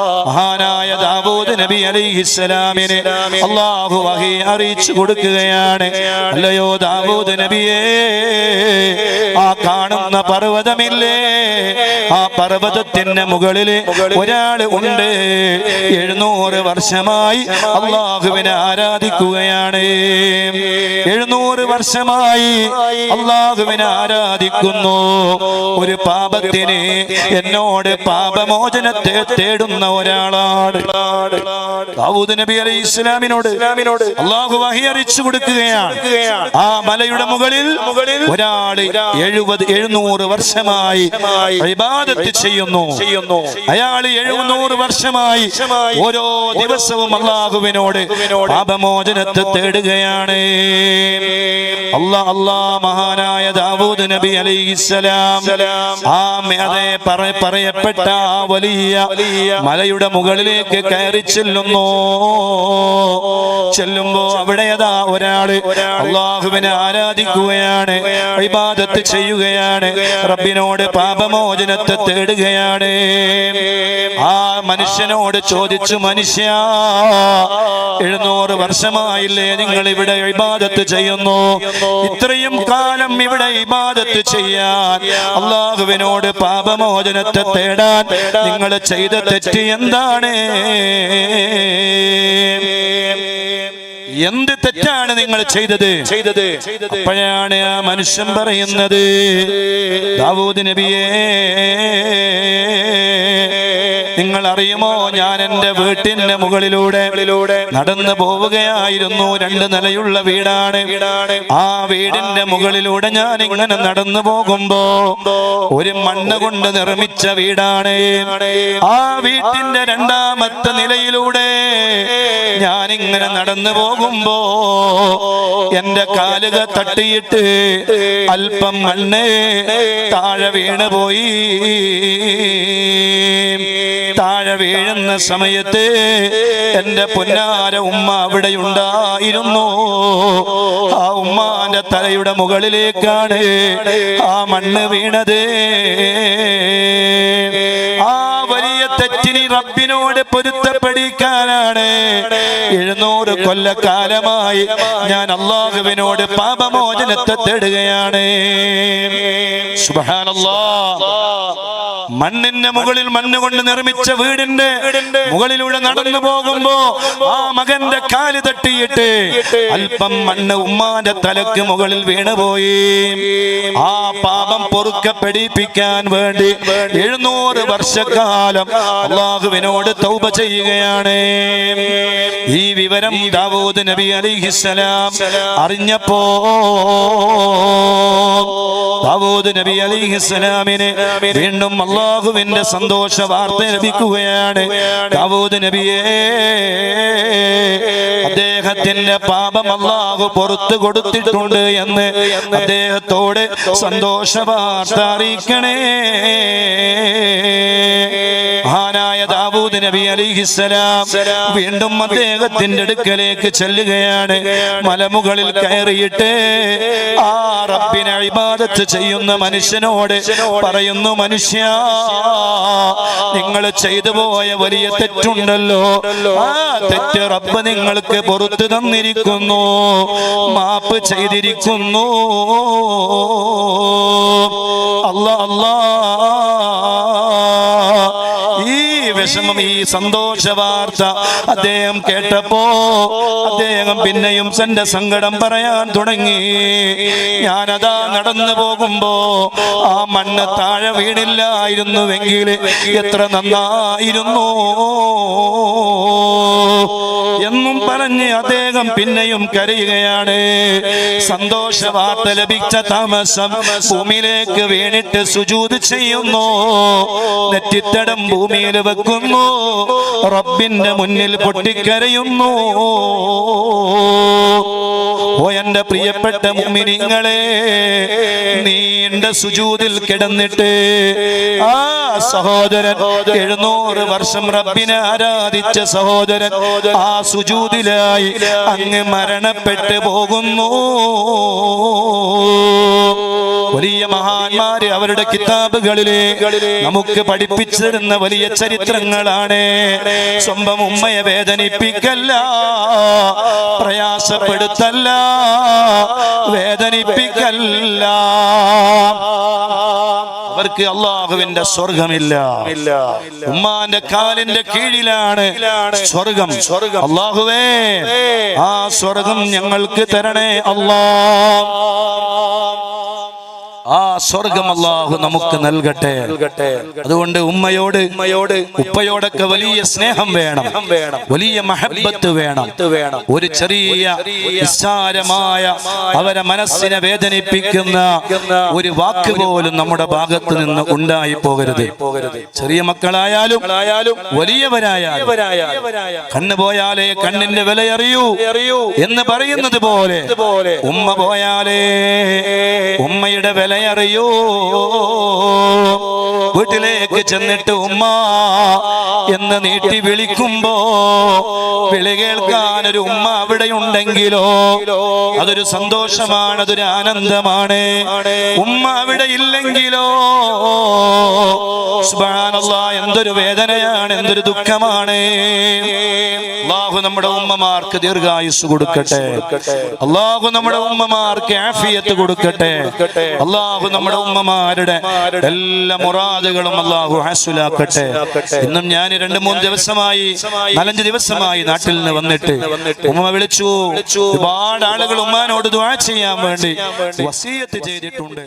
മഹാനായ ദാവൂദ് നബി അലൈഹിസ്സലാമിനെ അള്ളാഹു വഹി അറിയിച്ചു കൊടുക്കുകയാണ്. അല്ലയോ ദാവൂദ് നബിയേ ആ കാണുന്ന പർവതമില്ലേ? ആ പർവതത്തിന്റെ മുകളിൽ ഒരാൾ ഉണ്ട്. എഴുന്നൂറ് വർഷമായി അള്ളാഹുവിനെ ആരാധിക്കുകയാണ്. എഴുന്നൂറ് വർഷമായി അള്ളാഹുവിനെ ആരാധിക്കുന്നു. ഒരു പാപത്തിന് എന്നോട് പാപമോചനത്തെ തേടുന്ന ഒരാളാണ്. ദാവൂദ് നബി അലൈഹി ഇസ്ലാമിനോട് അള്ളാഹു വഹി അറിയിച്ചു കൊടുക്കുകയാണ്. ആ മലയുടെ മുകളിൽ ഒരാൾ എഴുപത് എഴുന്നൂറ് വർഷമായി ഇബാദത്ത് ചെയ്യുന്നു. അയാൾ എഴുന്നൂറ് വർഷമായി ഓരോ ദിവസവും അള്ളാഹുവിനോട് പാപമോചനത്തെ തേടുകയാണ്. അല്ലാ അല്ലാ മഹാനായ ദാവൂദ് നബി അലൈഹിസ്സലാം. ആ അതെ പറയപ്പെട്ട ആ വലിയ മലയുടെ മുകളിലേക്ക് കയറി ചെല്ലുന്നു. ചെല്ലുമ്പോ അവിടെ അതാ ഒരാൾ? അള്ളാഹുവിനെ ആരാധിക്കുകയാണ് ഇബാദത്ത് ചെയ്യുകയാണ് റബ്ബിനോട് പാപമോചനത്തെ തേടുകയാണ്. ആ മനുഷ്യനോട് ചോദിച്ചു മനുഷ്യ എഴുന്നൂറ് വർഷമായില്ലേ നിങ്ങൾ ഇവിടെ ഇബാദത്ത് ചെയ്യുന്നു? ഇത്രയും കാലം ഇവിടെ ഇബാദത്ത് ചെയ്യാൻ അള്ളാഹുവിനോട് പാപമോചനത്തെ തേടാൻ നിങ്ങൾ ചെയ്ത തെറ്റ് എന്താണ്? എന്ത് തെറ്റാണ് നിങ്ങൾ ചെയ്തത്? ചെയ്തത്? അപ്പോഴാണ് ആ മനുഷ്യൻ പറയുന്നത്. ദാവൂദ് നബിയേ അറിയുമോ ഞാൻ എന്റെ വീട്ടിന്റെ മുകളിലൂടെ നടന്നു പോവുകയായിരുന്നു. രണ്ട് നിലയുള്ള വീടാണ്. ആ വീടിന്റെ മുകളിലൂടെ ഞാൻ ഇങ്ങനെ നടന്നു പോകുമ്പോ ഒരു മണ്ണ് കൊണ്ട് നിർമ്മിച്ച വീടാണ്. ആ വീട്ടിന്റെ രണ്ടാമത്തെ നിലയിലൂടെ ഞാൻ ഇങ്ങനെ നടന്നു പോകുമ്പോ എന്റെ കാലുക തട്ടിയിട്ട് അല്പം മണ്ണ് താഴെ വീണ് പോയി. താഴെ വീഴുന്ന സമയത്ത് എന്റെ പൊന്നാര ഉമ്മ അവിടെ ഉണ്ടായിരുന്നു. ആ ഉമ്മാന്റെ തലയുടെ മുകളിലേക്കാണ് ആ മണ്ണ് വീണത്. റബ്ബിനോട് പൊരുത്തപ്പെടിക്കാനാണ്. എഴുന്നൂറ് കൊല്ലക്കാലമായി ഞാൻ അള്ളാഹുവിനോട് പാപമോചനത്തെ തേടുകയാണ്. മണ്ണിന്റെ മുകളിൽ മണ്ണ് കൊണ്ട് നിർമ്മിച്ച വീടിന്റെ മുകളിലൂടെ നടന്നു പോകുമ്പോ ആ മകന്റെ കാൽ തട്ടിയിട്ട് അല്പം മണ്ണ് ഉമ്മാന്റെ തലക്ക് മുകളിൽ വീണുപോയി. ആ പാപം പൊറുക്കപ്പെടിപ്പിക്കാൻ വേണ്ടി എഴുന്നൂറ് വർഷക്കാലം അള്ളാഹുവിനോട് തൗബ ചെയ്യുകയാണ്. ഈ വിവരം ദാവൂദ് നബി അലിഹിസലാം അറിഞ്ഞപ്പോ ദാവൂദ് നബി അലിഹിസ്സലാമിന് വീണ്ടും അള്ളാഹുവിന്റെ സന്തോഷ വാർത്ത ലഭിക്കുകയാണ്. ദാവൂദ് നബിയെ അദ്ദേഹത്തിന്റെ പാപം അള്ളാഹു പുറത്തു കൊടുത്തിട്ടുണ്ട് എന്ന് അദ്ദേഹത്തോട് സന്തോഷ വാർത്ത അറിയിക്കണേ. ദാവൂദ് നബി അലിഹിസ്സലാം വീണ്ടും അദ്ദേഹത്തിന്റെ അടുക്കലേക്ക് ചെല്ലുകയാണ്. മലമുകളിൽ കയറിയിട്ട് ആ റബ്ബിനെ ഇബാദത്ത് ചെയ്യുന്ന മനുഷ്യനോട് പറയുന്നു മനുഷ്യ നിങ്ങൾ ചെയ്തു പോയ വലിയ തെറ്റുണ്ടല്ലോ. ആ തെറ്റ് റബ്ബ് നിങ്ങൾക്ക് പുറത്തു തന്നിരിക്കുന്നു. മാപ്പ് ചെയ്തിരിക്കുന്നു. അല്ല അല്ലാ. വിഷമം ഈ സന്തോഷ വാർത്ത അദ്ദേഹം കേട്ടപ്പോ അദ്ദേഹം പിന്നെയും തന്റെ സങ്കടം പറയാൻ തുടങ്ങി. ഞാനതാ നടന്നു പോകുമ്പോ ആ മണ്ണ് താഴെ വീണില്ലായിരുന്നുവെങ്കിൽ എത്ര നന്നായിരുന്നു. എന്നും പറഞ്ഞ് അദ്ദേഹം പിന്നെയും കരയുകയാണ്. സന്തോഷ വാർത്ത ലഭിച്ച താമസം ഭൂമിയിലേക്ക് വീണിട്ട് സുജൂത് ചെയ്യുന്നു. നെറ്റിത്തടം ഭൂമിയിൽ വെക്കുന്നു. റബ്ബിന്റെ മുന്നിൽ പൊട്ടിക്കരയുന്നു. ഓ എന്റെ പ്രിയപ്പെട്ട മുമിനിങ്ങളെ നീണ്ട സുജൂതിൽ കിടന്നിട്ട് ആ സഹോദരൻ എഴുന്നൂറ് വർഷം റബ്ബിനെ ആരാധിച്ച സഹോദരൻ ആ സുജൂതിലായി അങ്ങ് മരണപ്പെട്ടു പോകുന്നു. വലിയ മഹാന്മാര് അവരുടെ കിതാബുകളിലെ നമുക്ക് പഠിപ്പിച്ചിരുന്ന വലിയ ചരിത്രങ്ങളാണ്. സ്വന്തം ഉമ്മയെ വേദനിപ്പിക്കല്ല പ്രയാസപ്പെടുത്തല്ല വേദനിപ്പിക്കല്ല. അവർക്ക് അള്ളാഹുവിന്റെ സ്വർഗമില്ല. ഉമ്മാന്റെ കാലിന്റെ കീഴിലാണ് സ്വർഗം. സ്വർഗം അള്ളാഹുവേ ആ സ്വർഗം ഞങ്ങൾക്ക് തരണേ അല്ലാ. ആ സ്വർഗം അല്ലാഹു നമുക്ക് നൽകട്ടെ. അതുകൊണ്ട് ഉമ്മയോട് ഉമ്മയോട് ഉപ്പയോടൊക്കെ വലിയ സ്നേഹം വേണം. വലിയ മഹബത്ത് വേണം. ഒരു ചെറിയ നിസ്സാരമായ അവരെ മനസ്സിനെ വേദനിപ്പിക്കുന്ന ഒരു വാക്ക് പോലും നമ്മുടെ ഭാഗത്ത് നിന്ന് ഉണ്ടായി പോകരുത്. ചെറിയ മക്കളായാലും വലിയവരായാലും കണ്ണു പോയാലേ കണ്ണിന്റെ വിലയറിയൂ എന്ന് പറയുന്നത് പോലെ ഉമ്മ പോയാലേ ഉമ്മയുടെ വില അറിയൂ വീട്ടിലേക്ക് ചെന്നിട്ട് ഉമ്മ എന്ന് നീട്ടി വിളിക്കുമ്പോ വിളി കേൾക്കാൻ ഒരു ഉമ്മ അവിടെ ഉണ്ടെങ്കിലോ അതൊരു സന്തോഷമാണ് അതൊരു ആനന്ദമാണ്. ഉമ്മ അവിടെ ഇല്ലെങ്കിലോ? എന്തൊരു വേദനയാണ് എന്തൊരു ദുഃഖമാണ്. അള്ളാഹു നമ്മുടെ ഉമ്മമാർക്ക് ദീർഘായുസ് കൊടുക്കട്ടെ. അള്ളാഹു നമ്മുടെ ഉമ്മമാർക്ക് ആഫിയത്ത് കൊടുക്കട്ടെ. അള്ളാഹു നമ്മുടെ ഉമ്മമാരുടെ എല്ലാ മുറാദുകളും അള്ളാഹു ഹാസുലാക്കട്ടെ. ഇന്നും ഞാൻ രണ്ട് മൂന്ന് ദിവസമായി നാലഞ്ച് ദിവസമായി നാട്ടിൽ നിന്ന് വന്നിട്ട് ഉമ്മ വിളിച്ചു. ഒരുപാട് ആളുകൾ ഉമ്മാനോട് ദ്വാ ചെയ്യാൻ വേണ്ടി വസീയത്ത് ചെയ്തിട്ടുണ്ട്.